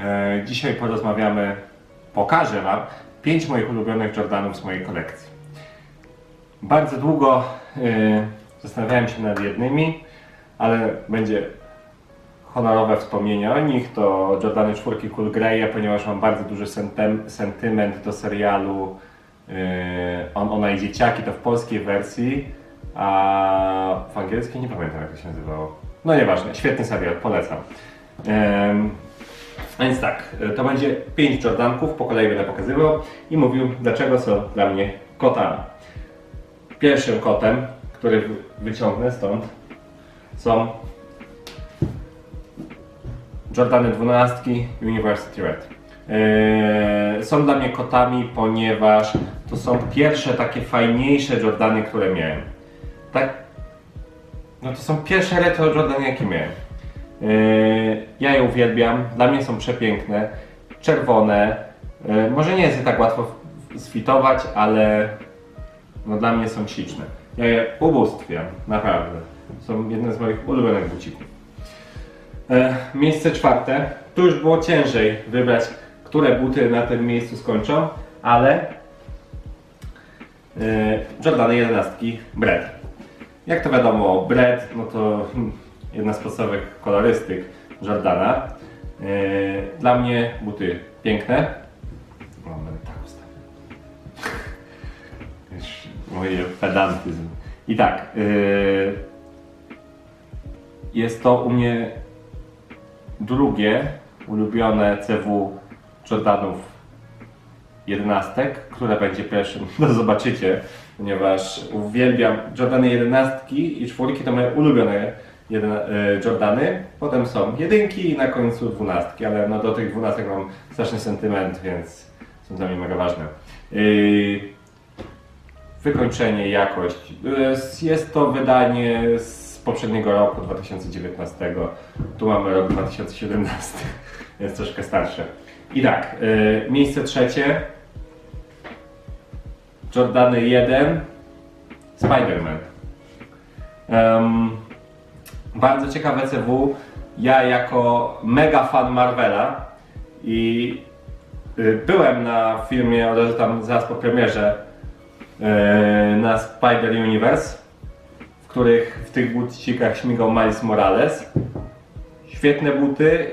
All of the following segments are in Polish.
E, dzisiaj porozmawiamy, pokażę Wam pięć moich ulubionych Jordanów z mojej kolekcji. Bardzo długo e, zastanawiałem się nad jednymi, ale będzie honorowe wspomnienie o nich. To Jordany 4 Cool Greya, ponieważ mam bardzo duży sentyment do serialu e, On, Ona i Dzieciaki, to w polskiej wersji, a w angielskiej nie pamiętam jak to się nazywało. No nieważne, świetny serial, polecam. A więc tak, to będzie pięć Jordanków, po kolei będę pokazywał i mówił, dlaczego są dla mnie kotami. Pierwszym kotem, który wy- wyciągnę stąd, są Jordany 12 University Red. Eee, są dla mnie kotami, ponieważ to są pierwsze takie fajniejsze Jordany, które miałem. Tak, no to są pierwsze retro Jordany, jakie miałem. Yy, Ja je uwielbiam, dla mnie są przepiękne, czerwone. Yy, Może nie jest je tak łatwo sfitować, ale no dla mnie są śliczne. Ja je ubóstwiam, naprawdę. Są jedne z moich ulubionych bucików. E, Miejsce czwarte. Tu już było ciężej wybrać, które buty na tym miejscu skończą, ale Jordany 11 Bread. Jak to wiadomo, bread, no to hmm, jedna z podstawowych kolorystyk Jordana. Yy, Dla mnie buty piękne. Będę tak Moje pedantyzm. I tak, yy, jest to u mnie drugie ulubione CW Jordanów jedenastek, które będzie pierwszym, no zobaczycie, ponieważ uwielbiam Jordany 11 i czwórki to moje ulubione jedna, e, Jordany. Potem są jedynki i na końcu dwunastki, ale no do tych dwunastek mam straszny sentyment, więc są dla mnie mega ważne. Yy, wykończenie, jakość. Yy, Jest to wydanie z poprzedniego roku, 2019. Tu mamy rok 2017, jest troszkę starsze. I tak, miejsce trzecie. Jordany 1, Spider-Man. Em, bardzo ciekawe CW. Ja jako mega fan Marvela i y, byłem na filmie od razu tam zaraz po premierze y, na Spider Universe, w których w tych bucikach śmigał Miles Morales. Świetne buty,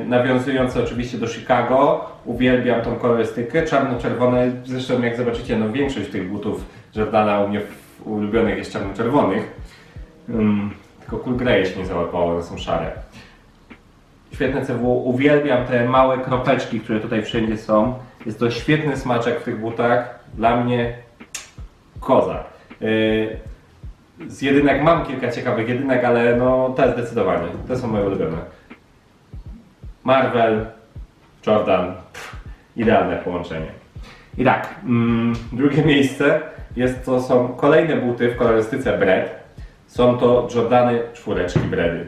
yy, nawiązujące oczywiście do Chicago. Uwielbiam tą kolorystykę. Czarno-czerwone, zresztą jak zobaczycie, no większość tych butów Jordana u mnie ulubionych jest czarno-czerwonych. Tylko Cool Grey się nie załapało, one są szare. Świetne CW, uwielbiam te małe kropeczki, które tutaj wszędzie są. Jest to świetny smaczek w tych butach. Dla mnie koza. Yy, z jedynek mam kilka ciekawych jedynek, ale no te zdecydowanie. Te są moje ulubione. Marvel, Jordan, pff, idealne połączenie. I tak, mm, drugie miejsce jest to są kolejne buty w kolorystyce Bread. Są to Jordany czwóreczki Bready.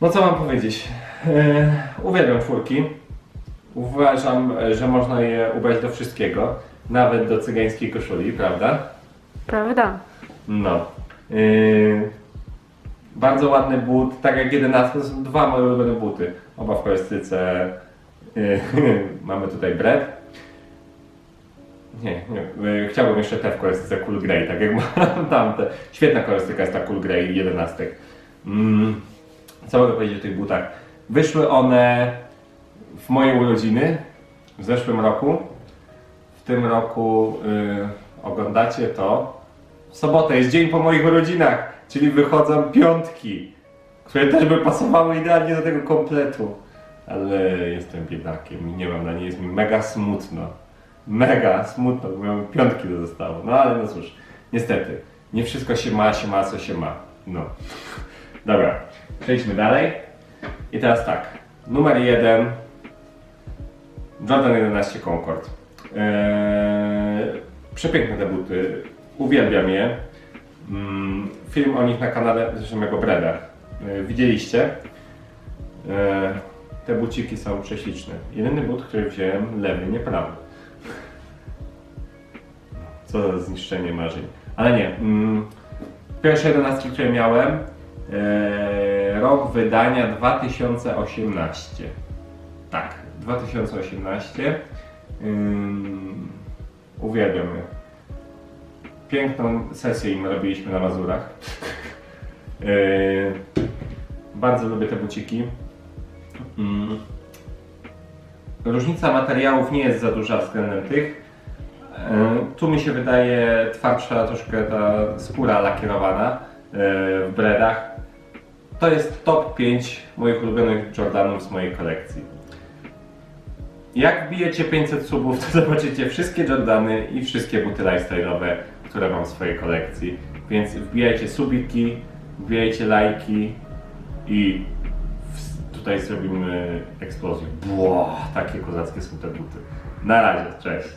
No co mam powiedzieć? Yy, uwielbiam czwórki. Uważam, że można je ubrać do wszystkiego, nawet do cygańskiej koszuli, prawda? Prawda? No. Yy, bardzo ładny but, tak jak 11, to są dwa moje ulubione buty. Oba w kolorystyce. Yy, mamy tutaj bread. Nie, nie. Yy, chciałbym jeszcze te w kolorystyce Cool Grey, tak jak mam tamte. Świetna kolorystyka jest ta Cool Grey 11. Mm, co mogę powiedzieć o tych butach? Wyszły one w moje urodziny w zeszłym roku. W tym roku yy, oglądacie to. W sobotę jest dzień po moich urodzinach, czyli wychodzą piątki, które też by pasowały idealnie do tego kompletu. Ale jestem biedakiem i nie mam na nie, jest mi mega smutno. Mega smutno, bo miałem piątki do zostało. No ale no cóż, niestety, nie wszystko się ma, się ma, co się ma. No. Dobra, przejdźmy dalej. I teraz tak, numer jeden, Jordan 11 Concord. Eee, przepiękne te buty, uwielbiam je. Mm, film o nich na kanale, zresztą jako Breda, e, widzieliście. E, te buciki są prześliczne. Jedyny but, który wziąłem, lewy, nie prawy. Co za zniszczenie marzeń. Ale nie. Mm, pierwsze jedenastki, które miałem, e, rok wydania 2018. Tak, 2018. Ym, uwielbiam je. Piękną sesję im robiliśmy na Mazurach. Yy, bardzo lubię te buciki. Mm. Różnica materiałów nie jest za duża względem tych. Yy, Tu mi się wydaje twardsza troszkę ta skóra lakierowana yy, w breadach. To jest top 5 moich ulubionych Jordanów z mojej kolekcji. Jak wbijecie 500 subów, to zobaczycie wszystkie Jordany i wszystkie buty lifestyle'owe, które mam w swojej kolekcji. Więc wbijajcie subiki, wbijajcie lajki i tutaj zrobimy eksplozję. Bło, takie kozackie są te buty. Na razie, cześć.